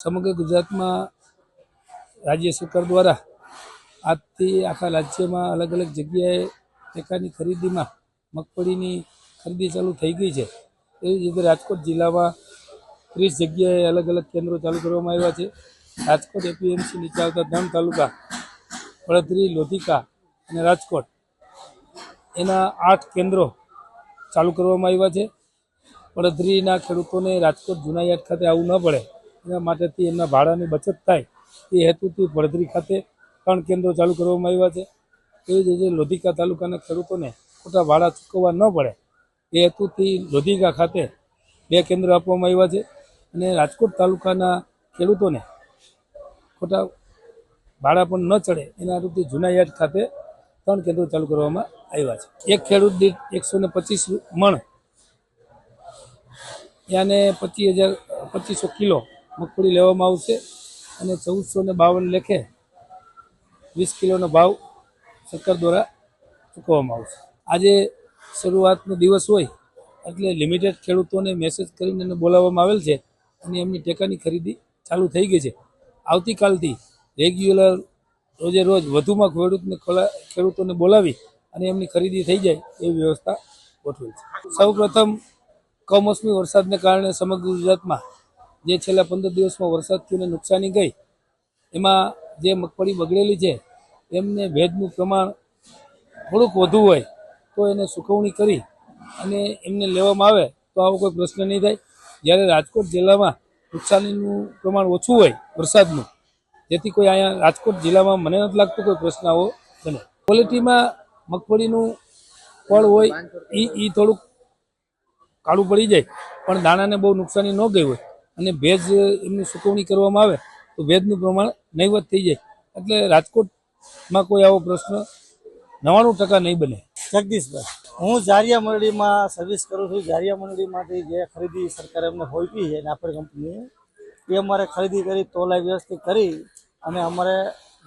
સમગ્ર ગુજરાતમાં રાજ્ય સરકાર દ્વારા આજથી આખા રાજ્યમાં અલગ અલગ જગ્યાએ ટેકાની ખરીદીમાં મગફળીની ખરીદી ચાલુ થઈ ગઈ છે. એવી જ રીતે રાજકોટ જિલ્લામાં ત્રીસ જગ્યાએ અલગ અલગ કેન્દ્રો ચાલુ કરવામાં આવ્યા છે. રાજકોટ એપીએમસી નીચે આવતા ધામ તાલુકા, વડોદરી, લોધિકા અને રાજકોટ એના આઠ કેન્દ્રો ચાલુ કરવામાં આવ્યા છે. વડોદરીના ખેડૂતોને રાજકોટ જુનાયાટ ખાતે આવવું ન પડે. એના માટેથી એમના ભાડાની બચત થાય એ હેતુથી વડોદરી ખાતે ત્રણ કેન્દ્રો ચાલુ કરવામાં આવ્યા છે. એવી જ રીતે લોધિકા તાલુકાના ખેડૂતોને ખોટા ભાડા ચૂકવવા ન પડે એ હેતુથી લોધિકા ખાતે બે કેન્દ્રો આપવામાં આવ્યા છે અને રાજકોટ તાલુકાના ખેડૂતોને ખોટા ભાડા પણ ન ચડે એના રૂપથી જુનાયાર્ડ ખાતે ત્રણ કેન્દ્રો ચાલુ કરવામાં આવ્યા છે. એક ખેડૂત દીઠ એકસો ને પચીસ મણ યાને પચીસ હજાર પચીસો કિલો મગફળી લેવામાં આવશે અને ચૌદસો ને બાવન લેખે વીસ કિલોનો ભાવ સરકાર દ્વારા ચૂકવવામાં આવશે. આજે શરૂઆતનો દિવસ હોય એટલે લિમિટેડ ખેડૂતોને મેસેજ કરીને એને બોલાવવામાં આવેલ છે અને એમની ટેકાની ખરીદી ચાલુ થઈ ગઈ છે. આવતીકાલથી રેગ્યુલર રોજે રોજ વધુમાં ખેડૂતને ખેડૂતોને બોલાવી અને એમની ખરીદી થઈ જાય એવી વ્યવસ્થા ગોઠવેલ છે. સૌ પ્રથમ કમોસમી વરસાદને કારણે સમગ્ર ગુજરાતમાં જે છેલ્લા પંદર દિવસમાં વરસાદ થઈને નુકસાની ગઈ, એમાં જે મગફળી બગડેલી છે, એમને ભેજનું પ્રમાણ થોડુંક વધુ હોય તો એને સુકવણી કરી અને એમને લેવામાં આવે તો આવો કોઈ પ્રશ્ન નહીં થાય. જ્યારે રાજકોટ જિલ્લામાં નુકસાનીનું પ્રમાણ ઓછું હોય વરસાદનું, જેથી કોઈ અહીંયા રાજકોટ જિલ્લામાં મને નથી લાગતું કોઈ પ્રશ્ન આવો બને. ક્વોલિટીમાં મગફળીનું ફળ હોય એ એ થોડુંક કાળું પડી જાય, પણ દાણાને બહુ નુકસાની ન ગઈ હોય. અને ભેજ એમની સુકવણી કરવામાં આવે, તો ભેજનું પ્રમાણ નહીવત થઈ જાય. એટલે રાજકોટમાં કોઈ આવો પ્રશ્ન નવ્વાણું ટકા નહીં બને. જગદીશભાઈ, હું જારિયા મંડળીમાં સર્વિસ કરું છું. જારિયા મંડળીમાંથી જે ખરીદી સરકારે અમને હોઈપી છે નાફેડ કંપનીએ એ અમારે ખરીદી કરી, તોલાઈ વ્યવસ્થિત કરી અને અમારે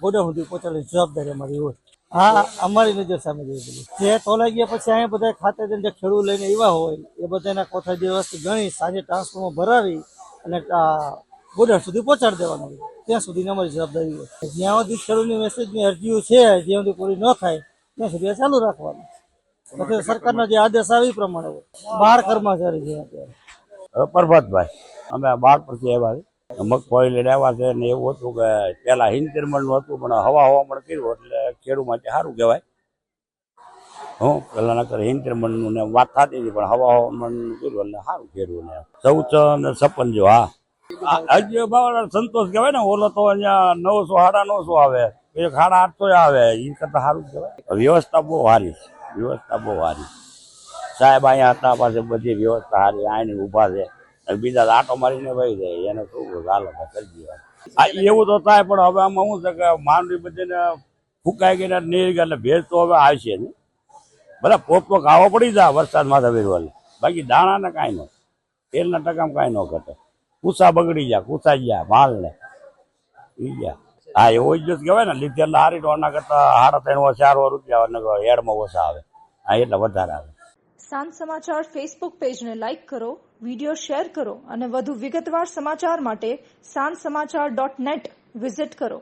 ગોડા સુધી પહોંચાડવાની જવાબદારી અમારી હોય. હા, અમારી નજર સામે જોઈ બધું જે તોલાઈ ગયા પછી અહીંયા બધા ખાતે જે ખેડૂત લઈને એવા હોય, એ બધાના કોથા વ્યવસ્થિત ગણી, સાંજે ટ્રાન્સફોર્મર ભરાવી અને બોર્ડર સુધી પહોંચાડી દેવાનું. ત્યાં સુધીની અમારી જવાબદારી હોય. જ્યાં સુધી ખેડૂતની મેસેજની અરજીઓ છે, જ્યાં સુધી પૂરી ન થાય, ત્યાં સુધી ચાલુ રાખવાનું. પછી સરકારનો જે આદેશ આવે એ પ્રમાણે બાર કર્મચારી છે હવે પરબતભાઈ અમે બાર પરથી આવ્યા મગફળી લઈને આવ્યા છે ને એવું હતું કે પેલા હિંતેર મણનું હતું, પણ હવા હવામણ કર્યું એટલે ખેડૂત માટે સારું કહેવાય. હું પેલા નકર મનનું ને વાત થતી હતી, પણ હવા હવામણ કર્યું એટલે સારું ખેડૂત ને ચૌચ ને છપ્પન જો હા હજી ભાવ સંતોષ કહેવાય ને, ઓલો તો અહીંયા નવસો, સાડા નવસો આવે. એક સાડા આઠસો આવે. એ કરતા સારું કહેવાય. વ્યવસ્થા બહુ સારી છે. વ્યવસ્થા બહુ સારી સાહેબ અહીંયા હતા પાસે બધી વ્યવસ્થા સારી આની ઊભા છે. બીજા આટો મારીને વહી જાય. એને શું કરું? હાલો કરી દેવા એવું તો થાય, પણ હવે આમાં શું છે કે માંડવી બધીને ફૂંકાઈ ગઈ ને નીર એટલે ભેજ તો હવે આવશે ને બધા પોપો ખાવો પડી જાય વરસાદમાં માથે વેરવાલે બાકી દાણાને કાંઈ ન તેલના ટકામાં કાંઈ ન ઘટે. કુસા બગડી જાય કુસા ગયા માલ ને ગયા. હા એવો જ કહેવાય ને લીધે હારી ટોના કરતા સાડા ત્રણ ચાર રૂપિયા એડમાં ઓછા આવે. હા, એટલે વધારે આવે. સાંજ સમાચાર ફેસબુક પેજને લાઇક કરો વીડિયો શેર કરો અને વધુ વિગતવાર સમાચાર માટે સાંજ સમાચાર ડોટ નેટ વિઝિટ કરો.